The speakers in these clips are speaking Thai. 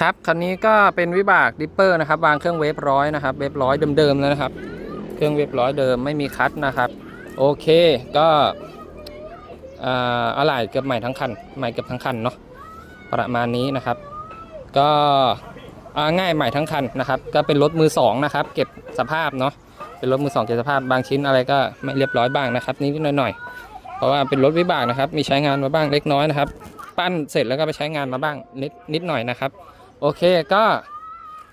ครับคันนี้ก็เป็นวิบากดิปเปอร์นะครับวางเครื่องเวฟร้อยนะครับเวฟร้อยเดิมๆแล้วนะครับ เครื่องเวฟร้อยเดิมไม่มีคัทนะครับโอเคก็อ่าอะไหล่เกือบใหม่ทั้งคันใหม่เกือบทั้งคันเนาะประมาณนี้นะครับ ก็อ่าง่ายใหม่ทั้งคันนะครับ ก็เป็นรถมือสองนะครับ เก็บสภาพเนาะเป็นรถมือสองเก็บสภาพบางชิ้นอะไรก็ไม่เรียบร้อยบ้างนะครับนิดหน่อยๆเพราะว่าเป็นรถวิบากนะครับ มีใช้งานมาบ้างเล็กน้อยนะครับ ปั้นเสร็จแล้วก็ไปใช้งานมาบ้างนิดนิดหน่อยนะครับ โอเคก็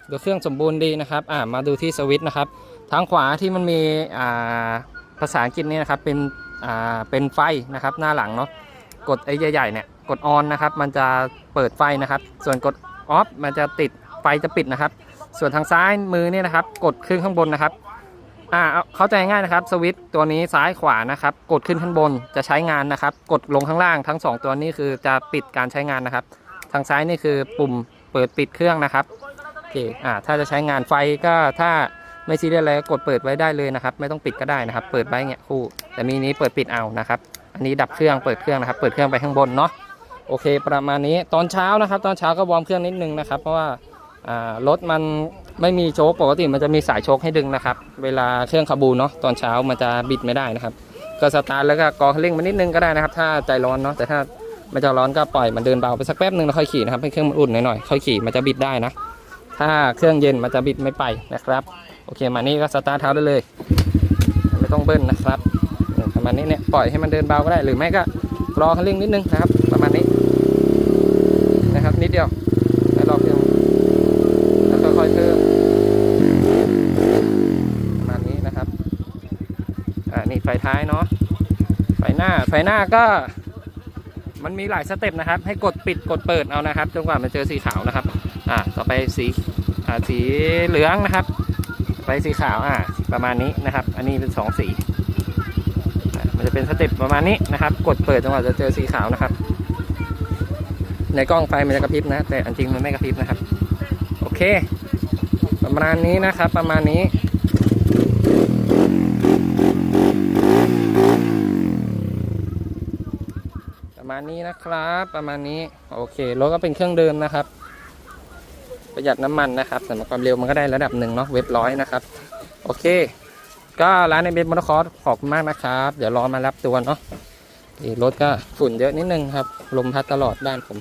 ดูเครื่องสมบูรณ์ดีนะครับอ่ามาดูที่สวิตช์นะครับ ทางขวาที่มันมีอ่าภาษาอังกฤษนี่นะครับเป็นอ่าเป็นไฟนะครับหน้าหลังเนาะกดไอ้ใหญ่ๆเนี่ยกดออนนะครับ มันจะเปิดไฟนะครับ ส่วนกดออฟมันจะติดไฟจะปิดนะครับ ส่วนทางซ้ายมือเนี่ยนะครับ กดขึ้นข้างบนนะครับอ่าเข้าใจง่ายนะครับสวิตช์ตัวนี้ซ้ายขวานะครับ กดขึ้นข้างบนจะใช้งานนะครับ กดลงข้างล่างทั้งสองตัวนี้คือจะปิดการใช้งานนะครับ ทางซ้ายนี่คือปุ่ม เปิดปิดเครื่องนะครับโอเคอ่าถ้าจะใช้งานไฟก็ถ้าไม่ซีเรียสอะไรก็กดเปิดไว้ได้เลยนะครับ ไม่ต้องปิดก็ได้นะครับ เปิดไว้เงี้ยคู่ แต่มีนี้เปิดปิดเอานะครับ อันนี้ดับเครื่องเปิดเครื่องนะครับ เปิดเครื่องไปข้างบนเนาะโอเค ประมาณนี้ตอนเช้านะครับ ตอนเช้าก็วอร์มเครื่องนิดนึงนะครับ เพราะว่าอ่ารถมันไม่มีโชคปกติมันจะมีสายโชคให้ดึงนะครับ เวลาเครื่องคาบูเนาะตอนเช้ามันจะบิดไม่ได้นะครับ ก็สตาร์ทแล้วก็กอเร่งมานิดนึงก็ได้นะครับ ถ้าใจร้อนเนาะแต่ถ้า มันจะร้อนก็ปล่อยมันเดินเบาไปสักแป๊บหนึ่งแล้วค่อยขี่นะครับให้เครื่องมันอุ่นหน่อยๆค่อยขี่มันจะบิดได้นะ ถ้าเครื่องเย็นมันจะบิดไม่ไปนะครับ โอเคมานี่ก็สตาร์ทเท้าได้เลย ไม่ต้องเบิ้ลนะครับประมาณนี้เนี่ยปล่อยให้มันเดินเบาก็ได้หรือไม่ก็รอคันเร่งนิดนึงนะครับ ประมาณนี้นะครับ นิดเดียวแล้วรอเครื่องแล้วค่อยๆเพิ่มประมาณนี้นะครับอ่านี่ไฟท้ายเนาะไฟหน้าไฟหน้าก็ มันมีหลายสเต็ปนะครับ ให้กดปิดกดเปิดเอานะครับจนกว่ามันเจอสีขาวนะครับ อ่าต่อไปสีอ่าสีเหลืองนะครับ ไปสีขาวอ่าประมาณนี้นะครับ อันนี้เป็นสองสีมันจะเป็นสเต็ปประมาณนี้นะครับ กดเปิดจนกว่าจะเจอสีขาวนะครับ ในกล้องไฟมันจะกระพริบนะ แต่อันจริงมันไม่กระพริบนะครับ โอเค ประมาณนี้นะครับ ประมาณนี้ ประมาณนี้นะครับ ประมาณนี้ โอเครถก็เป็นเครื่องเดิมนะครับ ประหยัดน้ำมันนะครับสำหรับความเร็วมันก็ได้ระดับหนึ่งเนาะเว็บร้อยนะครับ โอเค ก็ร้านในเบนมอเตอร์คอร์สขอบคุณมากนะครับ เดี๋ยวรอมารับตัวเนาะรถก็ฝุ่นเยอะนิดนึงครับ ลมพัดตลอดบ้านผม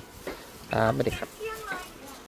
ครับสวัสดีครับ